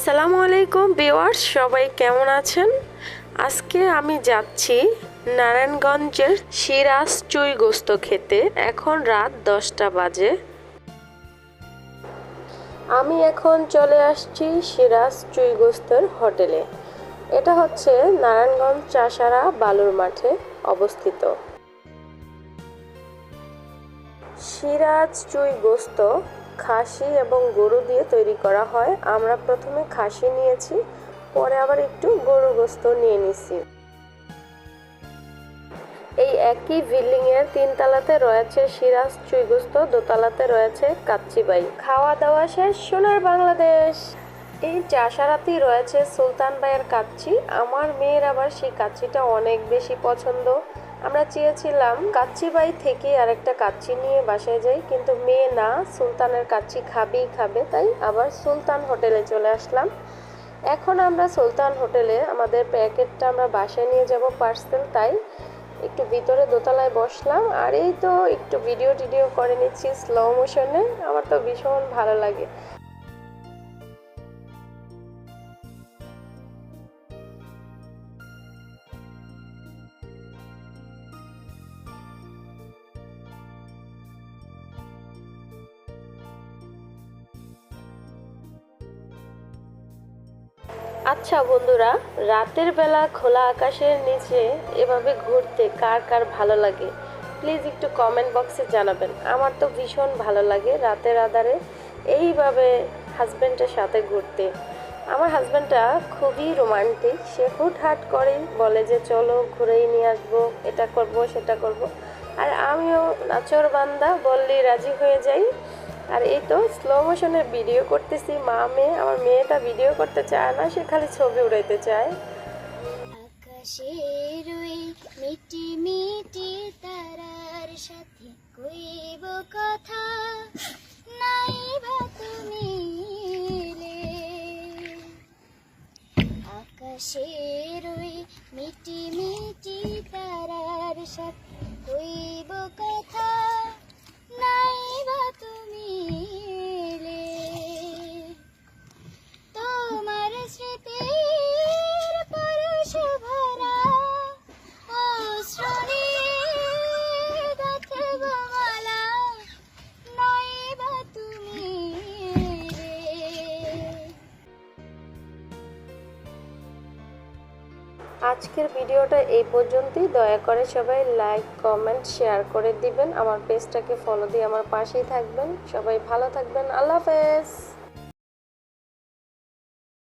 আসসালামু আলাইকুম ভিউয়ার্স, সবাই কেমন আছেন? আজকে আমি যাচ্ছি নারায়ণগঞ্জের সিরাজ চুই গোস্ত খেতে। এখন রাত দশটা বাজে। আমি এখন চলে আসছি সিরাজ চুই গোস্তর হোটেলে। এটা হচ্ছে নারায়ণগঞ্জ চাষারা বালুর মাঠে অবস্থিত। সিরাজ চুই গোস্ত খাসি এবং গরু দিয়ে তৈরি করা হয়। আমরা প্রথমে খাসি নিয়েছি, পরে আবার একটু গরু গোস্ত নিয়ে নিছি। এই একই বিল্ডিং এর তিনতলাতে রয়েছে সিরাজ চুই গোস্ত দোতলাতে রয়েছে কাচ্চিবাই। খাওয়া দাওয়া শেষ, সোনার বাংলাদেশ! এই চাষারাতেই রয়েছে সুলতান ভাইয়ের কাচ্চি। আমার মেয়ের আবার সেই কাচ্চিটা অনেক বেশি পছন্দ। আমরা চেয়েছিলাম কাচ্চি বাই থেকে আরেকটা কাচ্চি নিয়ে বাসায় যাই, কিন্তু মেয়ে না, সুলতানের কাচ্চি খাবেই খাবে, তাই আবার সুলতান হোটেলে চলে আসলাম। এখন আমরা সুলতান হোটেলে, আমাদের প্যাকেটটা আমরা বাসায় নিয়ে যাব পার্সেল, তাই একটু ভিতরে দোতলায় বসলাম। আর এই তো একটু ভিডিও টিডিও করে নিচ্ছি স্লো মোশনে আমার তো ভীষণ ভালো লাগে। আচ্ছা বন্ধুরা, রাতের বেলা খোলা আকাশের নিচে এভাবে ঘুরতে কার কার ভালো লাগে? প্লিজ একটু কমেন্ট বক্সে জানাবেন। আমার তো ভীষণ ভালো লাগে রাতের আধারে এইভাবে হাজব্যান্ডের সাথে ঘুরতে। আমার হাজব্যান্ডটা খুবই রোমান্টিক সে হুটহাট করে বলে যে, চলো ঘুরেই নিয়ে আসব, এটা করব, সেটা করব। আর আমিও নাচর বান্দা, বললেই রাজি হয়ে যাই। আর এই তো স্লো মোশনের ভিডিও করতেছি। মা, মেয়ে, আমার মেয়েটা ভিডিও করতে চায় না, সে খালি ছবি উড়াইতে চায়। আকাশের ওই মিটি মিটি তারার সাথে কইব কথা, নাই বা তুমি আকাশের মিটি মিটি তারার সাথে কইব আজকের ভিডিওটা এই পর্যন্তই। দয়া করে সবাই লাইক কমেন্ট শেয়ার করে দিবেন। আমার পেজটাকে ফলো দিয়ে আমার পাশেই থাকবেন। সবাই ভালো থাকবেন। আল্লাহ হাফেজ।